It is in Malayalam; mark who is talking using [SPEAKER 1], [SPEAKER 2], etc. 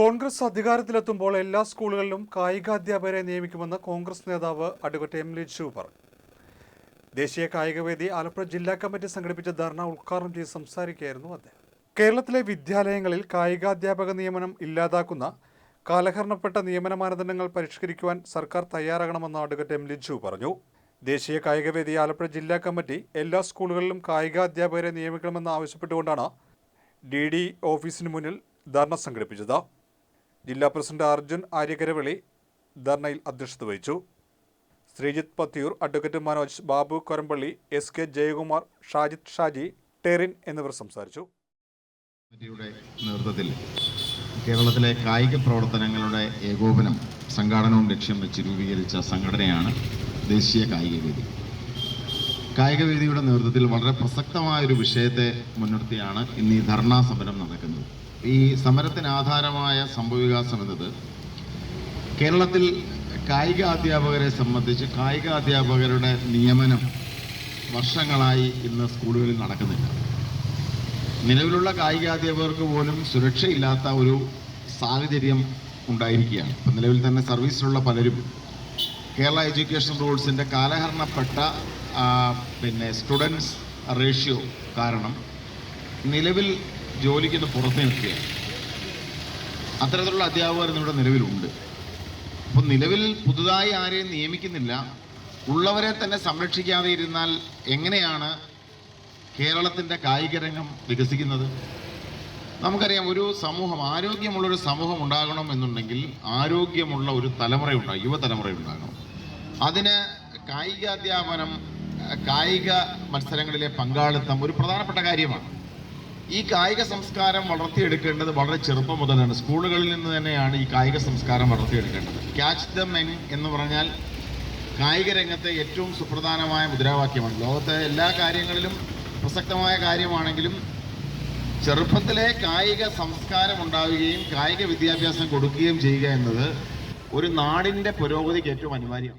[SPEAKER 1] കോൺഗ്രസ് അധികാരത്തിലെത്തുമ്പോൾ എല്ലാ സ്കൂളുകളിലും കായികാധ്യാപകരെ നിയമിക്കുമെന്ന് കോൺഗ്രസ് നേതാവ് അഡ്വക്കേറ്റ് എം ലിജു പറഞ്ഞു. ദേശീയ കായികവേദി ആലപ്പുഴ ജില്ലാ കമ്മിറ്റി സംഘടിപ്പിച്ച ധർണ ഉദ്ഘാടനം ചെയ്ത് സംസാരിക്കുകയായിരുന്നു അദ്ദേഹം. കേരളത്തിലെ വിദ്യാലയങ്ങളിൽ കായികാധ്യാപക നിയമനം ഇല്ലാതാക്കുന്ന കാലഹരണപ്പെട്ട നിയമന മാനദണ്ഡങ്ങൾ പരിഷ്കരിക്കുവാൻ സർക്കാർ തയ്യാറാകണമെന്ന് അഡ്വക്കേറ്റ് എം ലിജു പറഞ്ഞു. ദേശീയ കായികവേദി ആലപ്പുഴ ജില്ലാ കമ്മിറ്റി എല്ലാ സ്കൂളുകളിലും കായികാധ്യാപകരെ നിയമിക്കണമെന്ന് ആവശ്യപ്പെട്ടുകൊണ്ടാണ് ഡി ഡി ഓഫീസിന് മുന്നിൽ ധർണ സംഘടിപ്പിച്ചത്. ജില്ലാ പ്രസിഡന്റ് അർജുൻ ആര്യകരവളി ധർണയിൽ അധ്യക്ഷത വഹിച്ചു. Sreejith Pathiyoor advocate Manoj Babu Korampally S K Jayakumar Shajith Shaji Terin എന്നിവർ സംസാരിച്ചു.
[SPEAKER 2] നേതൃത്വത്തിൽ കേരളത്തിലെ കായിക പ്രവർത്തനങ്ങളുടെ ഏകോപനം സംഘാടനവും ലക്ഷ്യം വെച്ച് രൂപീകരിച്ച സംഘടനയാണ് ദേശീയ കായികവേദി കായികവേദിയുടെ നേതൃത്വത്തിൽ വളരെ പ്രസക്തമായ ഒരു വിഷയത്തെ മുൻനിർത്തിയാണ് ഇന്ന് ഈ ധർണാ സമരം നടക്കുന്നത്. ഈ സമരത്തിന് ആധാരമായ സംഭവവികാസം എന്നത് കേരളത്തിൽ കായിക അധ്യാപകരെ സംബന്ധിച്ച് കായിക അധ്യാപകരുടെ നിയമനം വർഷങ്ങളായി ഇന്ന് സ്കൂളുകളിൽ നടക്കുന്നില്ല. നിലവിലുള്ള കായികാധ്യാപകർക്ക് പോലും സുരക്ഷയില്ലാത്ത ഒരു സാഹചര്യം ഉണ്ടായിരിക്കുകയാണ്. ഇപ്പം നിലവിൽ തന്നെ സർവീസിലുള്ള പലരും കേരള എഡ്യൂക്കേഷൻ റൂൾസിന്റെ കാലഹരണപ്പെട്ട പിന്നെ സ്റ്റുഡൻസ് റേഷ്യോ കാരണം നിലവിൽ ജോലിക്ക് ഇന്ന് പുറത്ത് നിൽക്കുകയാണ്. അത്തരത്തിലുള്ള അധ്യാപകർ ഇന്നിവിടെ നിലവിലുണ്ട്. അപ്പം നിലവിൽ പുതുതായി ആരെയും നിയമിക്കുന്നില്ല. ഉള്ളവരെ തന്നെ സംരക്ഷിക്കാതെ ഇരുന്നാൽ എങ്ങനെയാണ് കേരളത്തിന്റെ കായിക രംഗം വികസിക്കുന്നത്? നമുക്കറിയാം ഒരു സമൂഹം ആരോഗ്യമുള്ള ഒരു സമൂഹം ഉണ്ടാകണം എന്നുണ്ടെങ്കിൽ ആരോഗ്യമുള്ള ഒരു തലമുറ ഉണ്ടാകും യുവതലമുറ ഉണ്ടാകണം. അതിന് കായികാധ്യാപനം കായിക മത്സരങ്ങളിലെ പങ്കാളിത്തം ഒരു പ്രധാനപ്പെട്ട കാര്യമാണ്. ഈ കായിക സംസ്കാരം വളർത്തിയെടുക്കേണ്ടത് വളരെ ചെറുപ്പം മുതലാണ്. സ്കൂളുകളിൽ നിന്ന് തന്നെയാണ് ഈ കായിക സംസ്കാരം വളർത്തിയെടുക്കേണ്ടത്. ക്യാച്ച് ദ മെൻ എന്ന് പറഞ്ഞാൽ കായിക രംഗത്തെ ഏറ്റവും സുപ്രധാനമായ മുദ്രാവാക്യമാണ്. ലോകത്തെ എല്ലാ കാര്യങ്ങളിലും പ്രസക്തമായ കാര്യമാണെങ്കിലും ചെറുപ്പത്തിലെ കായിക സംസ്കാരം ഉണ്ടാവുകയും കായിക വിദ്യാഭ്യാസം കൊടുക്കുകയും ചെയ്യുക എന്നത് ഒരു നാടിന്റെ പുരോഗതിക്ക് ഏറ്റവും അനിവാര്യമാണ്.